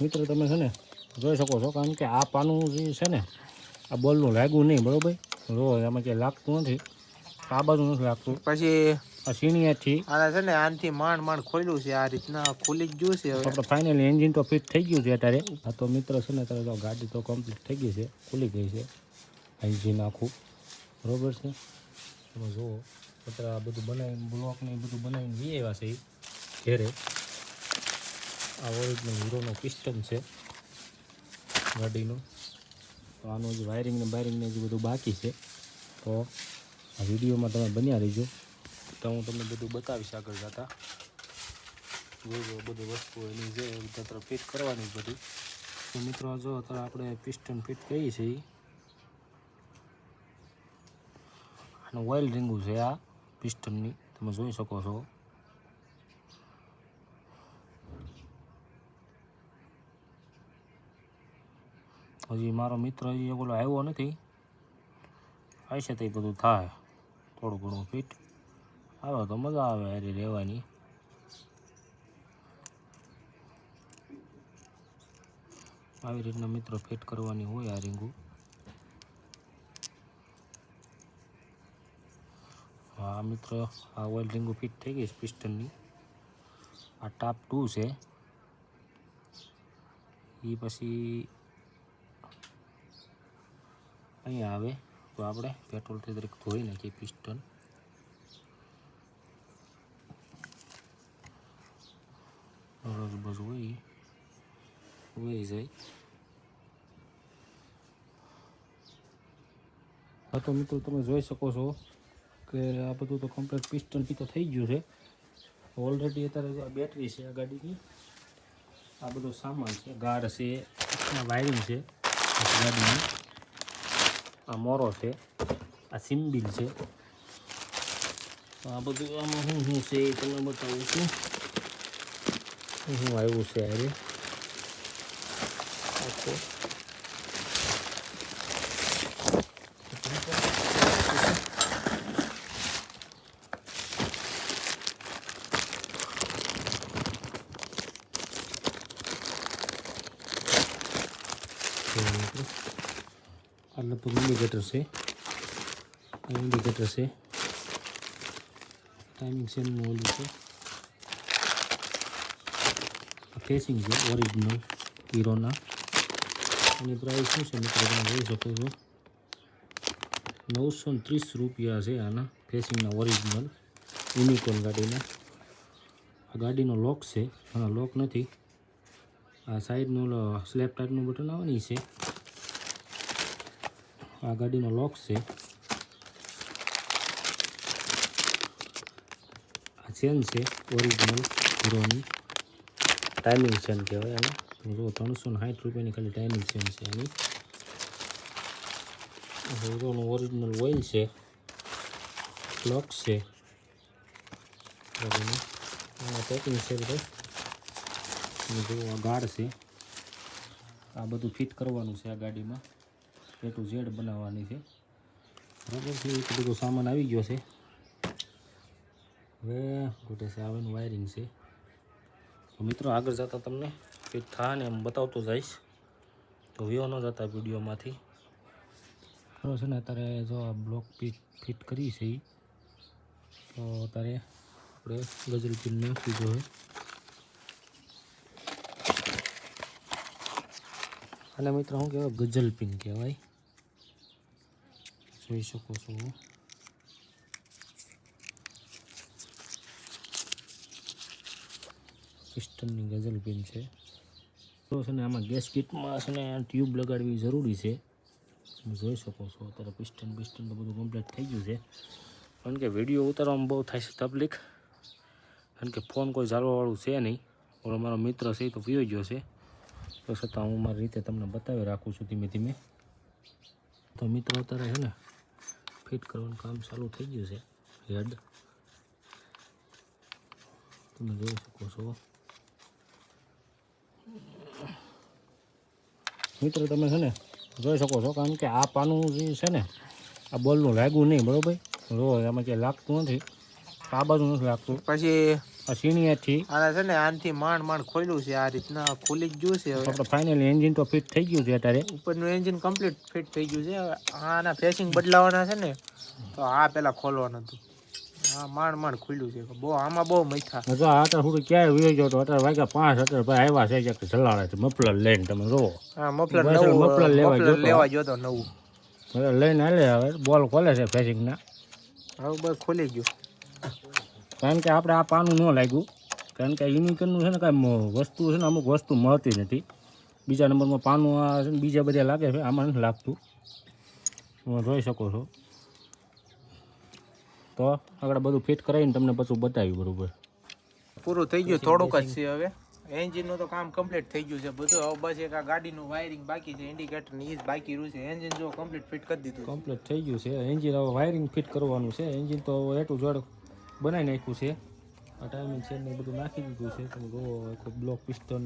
મિત્રો તમે છે ને જોઈ શકો છો કારણ કે આ પાનું જે છે ને આ બોલનું લાગ્યું નહીં બરોબર? જો એમાં ક્યાંય લાગતું નથી. આ બાજુ નથી લાગતું. પછી આ સીણીયાથી આના છે ને આનથી માંડ માંડ ખોલ્યું છે આ રીતના ખુલી જ ગયું છે આપણે ફાઇનલી એન્જિન તો ફિટ થઈ ગયું છે અત્યારે. આ તો મિત્ર છે ને અત્યારે તો ગાડી તો કમ્પ્લીટ થઈ ગઈ છે ખુલી ગઈ છે. એન્જિન આખું. બરોબર છે? તમે જુઓ અત્યારે આ બધું બનાવીને બ્લોક ને એ બધું બનાવીને લઈ આવ્યા છે ઘેરે. આ ઓરિજિનલ હીરોનો પિસ્ટન છે ગાડીનું. તો આનું જે વાયરિંગ ને બાયરિંગ જે બધું બાકી છે. તો આ વિડીયોમાં તમે બન્યા રહીજો. તો હું તમને બધું બતાવીશ આગળ જતાં. બધી વસ્તુ એની જે અત્યારે ફિટ કરવાની બધી. તો મિત્રો, જો અત્યારે આપણે પિસ્ટન ફિટ કરી છે એ આનું ઓઇલ રીંગું છે આ પિસ્ટનની. તમે જોઈ શકો છો. હજી મારો મિત્ર હજી ઓલો આવ્યો નથી. આવશે તો બધું થાય. થોડું ઘણું ફિટ આવે તો મજા આવે હારી રહેવાની. આવી રીતના મિત્રો ફિટ કરવાની હોય આ રીંગું. હા મિત્રો, આ ઓઇલ રીંગું ફિટ થઈ ગઈ છે પિસ્ટનની આ ટાપ ટુ છે. એ પછી અહીંયા આવે તો આપણે પેટ્રોલથી દરેક ધોઈ નાખીએ પિસ્ટન. બસ હોય વહી જાય. હા, તો મિત્રો તમે જોઈ શકો છો કે આ બધું તો કમ્પ્લીટ પિસ્ટન તો થઈ ગયું છે. ઓલરેડી અત્યારે આ બેટરી છે આ ગાડીની, આ બધો સામાન છે ગાર છે વાયરિંગ છે. ગાડીની. આ મોરો છે આ સિમ્બિલ છે તો આ બધું આમાં શું શું છે એ તમને બતાવું છું શું શું આવ્યું છે આજે ઓકે આ લગભગ ઇન્ડિકેટર છે. ઇન્ડિકેટર છે. ટાઈમિંગ સેમનું ઓલું છે. ફેસિંગ છે ઓરિજિનલ હીરોના એની પ્રાઇસ શું છે મિત્રો? તમે જોઈ શકો છો. નવસો ત્રીસ રૂપિયા છે આના ફેસિંગના ઓરિજિનલ યુનિકોર્ન ગાડીના. આ ગાડીનો લોક છે. આના લોક નથી. આ સાઈડનું સ્લેપ ટાઈપનું બટન આવવાની છે. આ ગાડીનો લોક છે. આ ચેન છે ઓરિજિનલ હીરોની. ટાઈમિંગ ચેન કહેવાય તમે જુઓ, ત્રણસો ને સાઠ રૂપિયાની ખાલી ટાઈમિંગ ચેન છે એની હીરોનું ઓરિજિનલ ઓઇલ છે. લોક છે. પેકિંગ છે બધું. અને જુઓ, આ ગાર્ડ છે. આ બધું ફિટ કરવાનું છે આ ગાડીમાં. એ ટુ ઝેડ બનાવવાની છે. બરાબર છે એક બધો સામાન આવી ગયો છે. હવે ગોટે છે, આવેનું વાયરિંગ છે. તો મિત્રો, આગળ જતાં તમને કંઈક થાય એમ બતાવતો જઈશ. તો વ્યવ ન જતા વિડીયોમાંથી. ખરો છે ને, અત્યારે જો આ બ્લોક ફિટ ફિટ કરી છે. તો અત્યારે આપણે ગજરી પિન નાખી જોઈએ. અને મિત્રો, શું કહેવાય? ગઝલ પિન કહેવાય. જોઈ શકો છો. પિસ્ટનની ગઝલ પિન છે. તો છે ને આમાં ગેસ કિટમાં છે ને ટ્યુબ લગાડવી જરૂરી છે. તમે જોઈ શકો છો, અત્યારે પિસ્ટન પિસ્ટન તો બધું કમ્પ્લીટ થઈ ગયું છે. કારણ કે વીડિયો ઉતારવામાં બહુ થાય છે તકલીફ. કારણ કે ફોન કોઈ ચાલવાવાળું છે નહીં. મારો મિત્ર છે તો પીયો ગયો છે. તો છતાં હું મારી રીતે તમને બતાવી રાખું છું ધીમે ધીમે. તો મિત્રો, અત્યારે છે ને ફિટ કરવાનું કામ ચાલુ થઈ ગયું છે. હેડ. તમે જોઈ શકો છો. મિત્રો, તમે છે ને જોઈ શકો છો કારણ કે આ પાનું જે છે ને, આ બોલનું લાગ્યું નહીં, બરોબર? જો એમાં ક્યાંય લાગતું નથી. આ બાજુ નથી લાગતું. પછી સીણીયાથી. આના છે ને આનથી માંડ માંડ ખોલ્યું છે આ રીતના ખુલી જ ગયું છે હવે. આપણે ફાઇનલી એન્જિન તો ફિટ થઈ ગયું છે અત્યારે. ઉપરનું એન્જિન કમ્પ્લીટ ફિટ થઈ ગયું છે. આના ફેસિંગ બદલાવાના છે ને તો આ પેલા ખોલવાનું હતું. આ માંડ માંડ ખુલ્યું છે. બહુ આમાં બહુ મૈથા. જો અત્યારે સુધી ક્યાંય વિયો ગયો તો અત્યારે વાગ્યા પાંચ અત્યારે ભાઈ આવ્યા છે કે જલાડે છે મફલર લઈને તમે જોવો. હા મફલર મફલર લેવા. લેવા ગયો તો નવું. લઈને હાલે હવે બોલ ખોલે છે ફેસિંગના હવે બસ ખોલી ગયું. કારણ કે આપણે આ પાનું ન લાગ્યું. કારણ કે યુનિકનનું છે ને કાંઈ વસ્તુ છે ને અમુક વસ્તુ મળતી નથી. બીજા નંબરમાં પાનું આ છે ને બીજા બધા લાગે છે આમાં નથી લાગતું. તમે જોઈ શકો છો. તો આગળ બધું ફિટ કરાવીને તમને પછી બતાવ્યું બરાબર. પૂરું થઈ ગયું થોડુંક જ છે હવે. એન્જિનનું તો કામ કમ્પ્લીટ થઈ ગયું છે બધું. હવે બસ એક આ ગાડીનું વાયરિંગ બાકી છે ઇન્ડિકેટરની જ બાકી રહ્યું છે. એન્જિન જો કમ્પ્લીટ ફિટ કરી દીધું કમ્પ્લીટ થઈ ગયું છે. એન્જિન હવે વાયરિંગ ફિટ કરવાનું છે. એન્જિન તો એ ટુ બનાવી નાખ્યું છે. આ ટાઈમિંગ છે ને એ બધું નાખી દીધું છે. તમે જુઓ આખો બ્લોક પિસ્ટન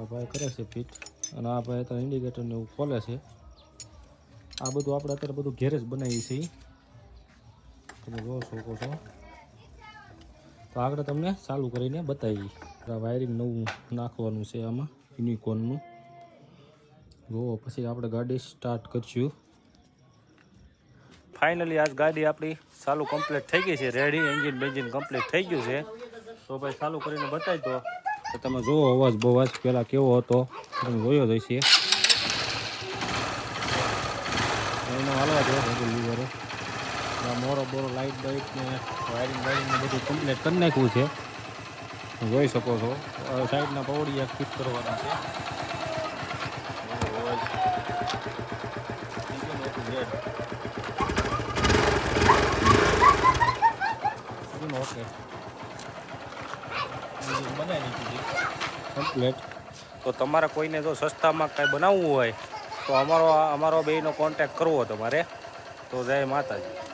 આ ભાઈ કરે છે ફિટ અને આ ભાઈ અત્યારે ઇન્ડિકેટરને એવું ખોલે છે. આ બધું આપણે અત્યારે બધું ઘેરે બનાવીએ છીએ. તમે જોઈ શકો છો. તો આગળ તમને ચાલુ કરીને બતાવી આ વાયરિંગ નવું નાખવાનું છે આમાં યુનિકોર્નનું જુઓ પછી આપણે ગાડી સ્ટાર્ટ કરશું. ફાઇનલી આજ ગાડી આપણી ચાલુ કમ્પ્લીટ થઈ ગઈ છે. રેડી એન્જિન બેન્જિન કમ્પ્લીટ થઈ ગયું છે. તો ભાઈ ચાલુ કરીને બતાવી દો. તો તમે જુઓ અવાજ, બવાજ પહેલાં કેવો હતો. તમે જોયો જ હશે. એનો દો લીવરે મોરો બોરો લાઇટ બાઇટ ને વાયરિંગ વાયરિંગ બધું કમ્પ્લીટ કરી નાખ્યું છે. જોઈ શકો છો. સાઈડના પવડિયા ફિટ કરવાના છે. જુઓ બનાવી કમ્પ્લેટ તો તમારે કોઈને જો સસ્તામાં કાંઈ બનાવવું હોય તો અમારો અમારો બેનો કોન્ટેક્ટ કરવો તમારે તો જય માતાજી.